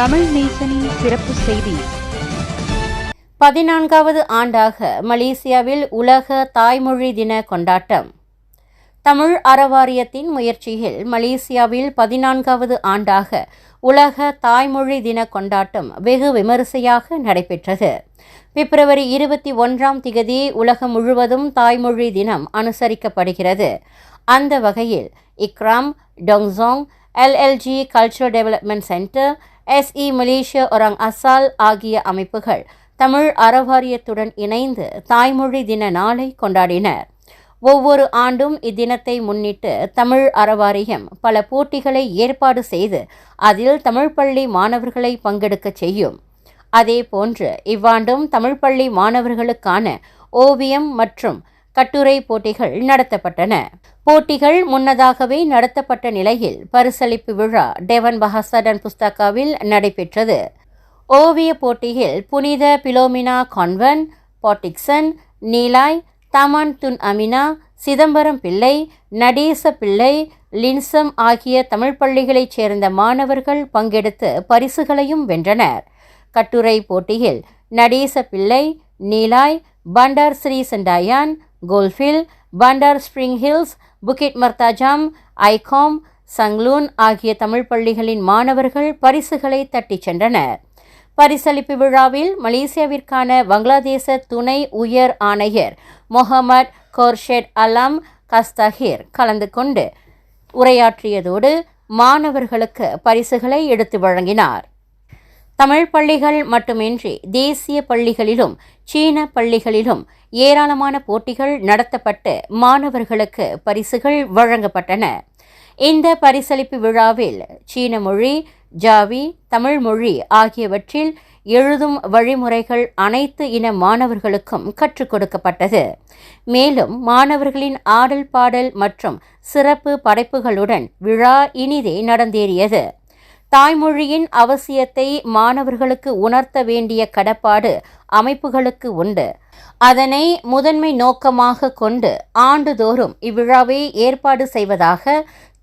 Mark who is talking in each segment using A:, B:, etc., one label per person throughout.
A: தமிழ் நேசனின் சிறப்பு செய்தி.
B: பதினான்காவது ஆண்டாக மலேசியாவில் உலக தாய்மொழி தின கொண்டாட்டம். தமிழ் அறவாரியத்தின் முயற்சியில் மலேசியாவில் பதினான்காவது ஆண்டாக உலக தாய்மொழி தின கொண்டாட்டம் வெகு விமரிசையாக நடைபெற்றது. பிப்ரவரி இருபத்தி ஒன்றாம் திகதி உலகம் முழுவதும் தாய்மொழி தினம் அனுசரிக்கப்படுகிறது. அந்த வகையில் Ikram Dong Zong LLG cultural development centre SE Malaysia Orang Asal ஆகிய அமைப்புகள் தமிழ் அறவாரியத்துடன் இணைந்து தாய்மொழி தின நாளை கொண்டாடினர். ஒவ்வொரு ஆண்டும் இத்தினத்தை முன்னிட்டு தமிழ் அறவாரியம் பல போட்டிகளை ஏற்பாடு செய்து அதில் தமிழ் பள்ளி மாணவர்களை பங்கெடுக்கச் செய்யும். அதேபோன்று இவ்வாண்டும் தமிழ் பள்ளி மாணவர்களுக்கான ஓவியம் மற்றும் கட்டுரை போட்டிகள் நடத்தப்பட்டன. போட்டிகள் முன்னதாகவே நடத்தப்பட்ட நிலையில் பரிசளிப்பு விழா டெவன் பஹாசடன் புஸ்தகாவில் நடைபெற்றது. ஓவிய போட்டியில் புனித Philomena convent Port Dickson Nilai Taman Tun Aminah Chidambaram Pillai Natesa Pillai லின்சம் ஆகிய தமிழ் பள்ளிகளைச் சேர்ந்த மாணவர்கள் பங்கெடுத்து பரிசுகளையும் வென்றனர். கட்டுரை போட்டியில் Natesa Pillai Nilai Bandar Sri Sendayan கோல்ஃபில் Bandar Spring Hills Bukit Mertajam Icom Changlun ஆகிய தமிழ் பள்ளிகளின் மாணவர்கள் பரிசுகளை தட்டிச் சென்றனர். பரிசளிப்பு விழாவில் மலேசியாவிற்கான வங்களாதேச துணை உயர் ஆணையர் முகமது கோர்ஷெட் அலாம் கஸ்தஹீர் கலந்து கொண்டு உரையாற்றியதோடு மாணவர்களுக்கு பரிசுகளை எடுத்து வழங்கினார். தமிழ் பள்ளிகள் மட்டுமின்றி தேசிய பள்ளிகளிலும் சீன பள்ளிகளிலும் ஏராளமான போட்டிகள் நடத்தப்பட்டு மாணவர்களுக்கு பரிசுகள் வழங்கப்பட்டன. இந்த பரிசளிப்பு விழாவில் சீன மொழி ஜாவி தமிழ் மொழி ஆகியவற்றில் எழுதும் வழிமுறைகள் அனைத்து இன மாணவர்களுக்கும் கற்றுக் கொடுக்கப்பட்டது. மேலும் மாணவர்களின் ஆடல் பாடல் மற்றும் சிறப்பு படைப்புகளுடன் விழா இனிதே நடந்தேறியது. தாய்மொழியின் அவசியத்தை மாணவர்களுக்கு உணர்த்த வேண்டிய கடப்பாடு அமைப்புகளுக்கு உண்டு. அதனை முதன்மை நோக்கமாக கொண்டு ஆண்டுதோறும் இவ்விழாவை ஏற்பாடு செய்வதாக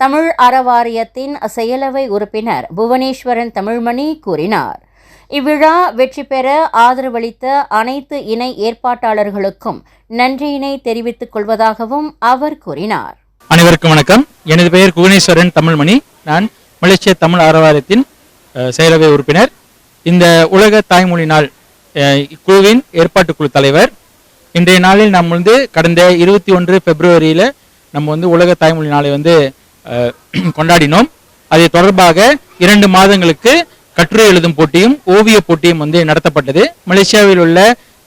B: தமிழ் அறவாரியத்தின் செயலவை உறுப்பினர் புவனேஸ்வரன் தமிழ்மணி கூறினார். இவ்விழா வெற்றி பெற ஆதரவளித்த அனைத்து இணை ஏற்பாட்டாளர்களுக்கும் நன்றியினை தெரிவித்துக் கொள்வதாகவும் அவர் கூறினார்.
C: அனைவருக்கும் வணக்கம். எனது பெயர் புவனேஸ்வரன் தமிழ்மணி. நான் மலேசிய தமிழ் அறவாரியத்தின் செயலவை உறுப்பினர். இந்த உலக தாய்மொழி நாள் அஹ், இக்குழுவின் ஏற்பாட்டுக்குழு தலைவர். இன்றைய நாளில் நாம் வந்து கடந்த இருபத்தி ஒன்று பிப்ரவரியில் நம்ம வந்து உலக தாய்மொழி நாளை வந்து கொண்டாடினோம். அதை தொடர்பாக இரண்டு மாதங்களுக்கு கட்டுரை எழுதும் போட்டியும் ஓவிய போட்டியும் வந்து நடத்தப்பட்டது. மலேசியாவில் உள்ள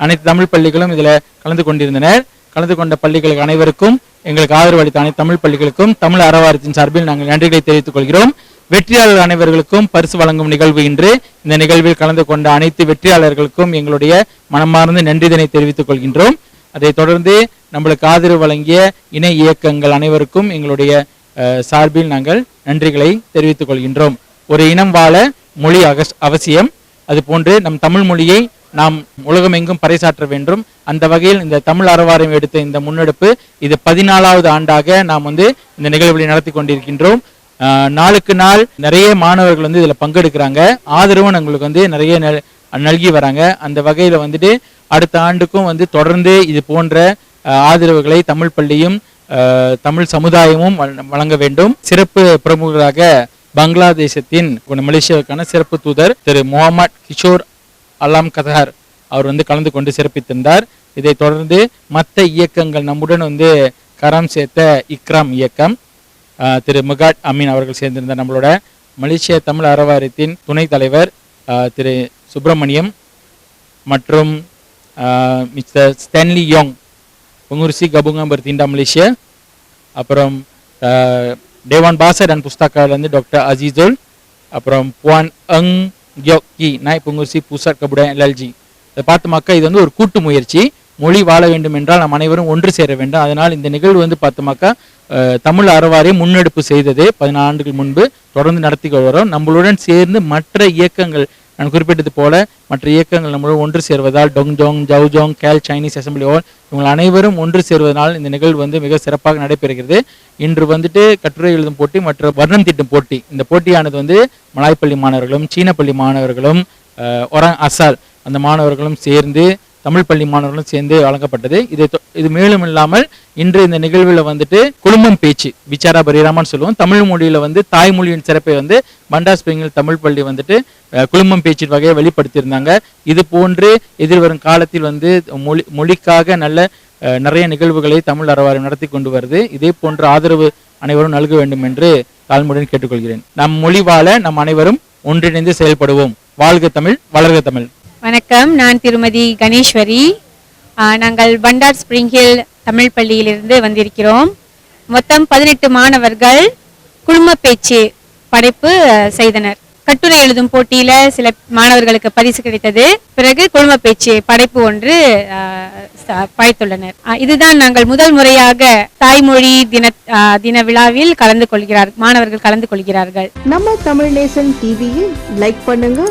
C: அனைத்து தமிழ் பள்ளிகளும் இதில் கலந்து கொண்டிருந்தனர். கலந்து கொண்ட பள்ளிகளுக்கு அனைவருக்கும் எங்களுக்கு ஆதரவு அளித்த அனைத்து தமிழ் பள்ளிகளுக்கும் தமிழ் அறவாரத்தின் சார்பில் நாங்கள் நன்றிகளை தெரிவித்துக் கொள்கிறோம். வெற்றியாளர் அனைவர்களுக்கும் பரிசு வழங்கும் நிகழ்வு இன்று. இந்த நிகழ்வில் கலந்து கொண்ட அனைத்து வெற்றியாளர்களுக்கும் எங்களுடைய மனமார்ந்த நன்றிதனை தெரிவித்துக் கொள்கின்றோம். அதைத் தொடர்ந்து நம்மளுக்கு ஆதரவு வழங்கிய இணை இயக்கங்கள் அனைவருக்கும் எங்களுடைய சார்பில் நாங்கள் நன்றிகளை தெரிவித்துக் கொள்கின்றோம். ஒரு இனம் வாழ மொழி அகஸ் அவசியம். அதுபோன்று நம் தமிழ் மொழியை நாம் உலகமெங்கும் பறைசாற்ற வேண்டும். அந்த வகையில் இந்த தமிழ் அறவாரம் எடுத்த இந்த முன்னெடுப்பு இது பதினாலாவது ஆண்டாக நாம் வந்து இந்த நிகழ்வுகளை நடத்தி கொண்டிருக்கின்றோம். நாளுக்கு நாள் நிறைய மாணவர்கள் வந்து இதில் பங்கெடுக்கிறாங்க. ஆதரவும் எங்களுக்கு வந்து நிறைய நல்கி வராங்க. அந்த வகையில் வந்துட்டு அடுத்த ஆண்டுக்கும் வந்து தொடர்ந்து இது போன்ற ஆதரவுகளை தமிழ் பள்ளியும் தமிழ் சமுதாயமும் வழங்க வேண்டும். சிறப்பு பிரமுகராக பங்களாதேசத்தின் மலேசியாவுக்கான சிறப்பு தூதர் திரு முகமது கிஷோர் அலாம் கதஹர் அவர் வந்து கலந்து கொண்டு சிறப்பித்திருந்தார். இதைத் தொடர்ந்து மற்ற இயக்கங்கள் நம்முடன் வந்து கரம் சேர்த்த இக்ராம் இயக்கம். திரு முகாட் அமீன் அவர்கள் சேர்ந்திருந்த நம்மளோட மலேசிய தமிழ் அறவாரியத்தின் துணைத் தலைவர் திரு சுப்பிரமணியம் மற்றும் mister Stanley Yong pengurusi gabungan bertindak Malaysia அப்புறம் டேவான் பாசர் அண்ட் புஸ்தகாலேருந்து டாக்டர் அஜீசுல் அப்புறம் புவான் அங் கியோக் கி நாய் பொங்குருசி புசாட் கபுடன் எல்எல்ஜி. இதை பார்த்தோமாக்கா இது வந்து ஒரு கூட்டு முயற்சி. மொழி வாழ வேண்டும் என்றால் நாம் அனைவரும் ஒன்று சேர வேண்டும். அதனால் இந்த நிகழ்வு வந்து பார்த்தோமாக்கா தமிழ் அறவாரியம் முன்னெடுப்பு செய்தது பதினாலு ஆண்டுகள் முன்பு தொடர்ந்து நடத்தி வரோம். நம்மளுடன் சேர்ந்து மற்ற இயக்கங்கள் நான் குறிப்பிட்டது போல மற்ற இயக்கங்கள் நம்மளுடன் ஒன்று சேர்வதால் Dong Zong Jiao Zong KL Chinese assembly hall இவங்க அனைவரும் ஒன்று சேர்வதனால் இந்த நிகழ்வு வந்து மிக சிறப்பாக நடைபெறுகிறது. இன்று வந்துட்டு கட்டுரை எழுதும் போட்டி மற்ற வர்ணம் திட்டும் போட்டி. இந்த போட்டியானது வந்து மலாய்ப்பள்ளி மாணவர்களும் சீன பள்ளி மாணவர்களும் ஒரங் அசால் அந்த மாணவர்களும் சேர்ந்து தமிழ் பள்ளி மாணவர்களும் சேர்ந்து வழங்கப்பட்டது. இது இது மேலும் இல்லாமல் இன்று இந்த நிகழ்வில் வந்துட்டு குழுமம் பேச்சு விசாரா பரிராமான்னு சொல்லுவோம். தமிழ் மொழியில வந்து தாய்மொழியின் சிறப்பை வந்து பண்டா ஸ்பிரிங்கில் தமிழ் பள்ளி வந்துட்டு குழுமம் பேச்சின் வகையை வெளிப்படுத்தியிருந்தாங்க. இது போன்று எதிர்வரும் காலத்தில் வந்து மொழி மொழிக்காக நல்ல நிறைய நிகழ்வுகளை தமிழ் அறவாரம் நடத்தி கொண்டு வருது. இதே போன்ற ஆதரவு அனைவரும் நல்க வேண்டும் என்று தாழ்மையுடன் கேட்டுக்கொள்கிறேன். நம் மொழி வாழ நம் அனைவரும் ஒன்றிணைந்து செயல்படுவோம். வாழ்க தமிழ் வளர்க தமிழ்.
D: வணக்கம். நான் திருமதி கணேஸ்வரி. நாங்கள் பண்டார் ஸ்ப்ரிங் ஹில் தமிழ் பள்ளியிலிருந்து வந்திருக்கிறோம். மொத்தம் பதினெட்டு மாணவர்கள் குழும பேச்சு படைப்பு செய்தனர். கட்டுரை எழுதும் போட்டியில சில மாணவர்களுக்கு பரிசு கிடைத்தது. பிறகு குடும்ப பேச்சு படைப்பு ஒன்று படைத்துள்ளனர். இதுதான் நாங்கள் முதல் முறையாக தாய்மொழி தின தின விழாவில் கலந்து கொள்கிறார் மாணவர்கள் கலந்து கொள்கிறார்கள்.
E: நம்ம தமிழ் நேசன் டிவியை லைக் பண்ணுங்க.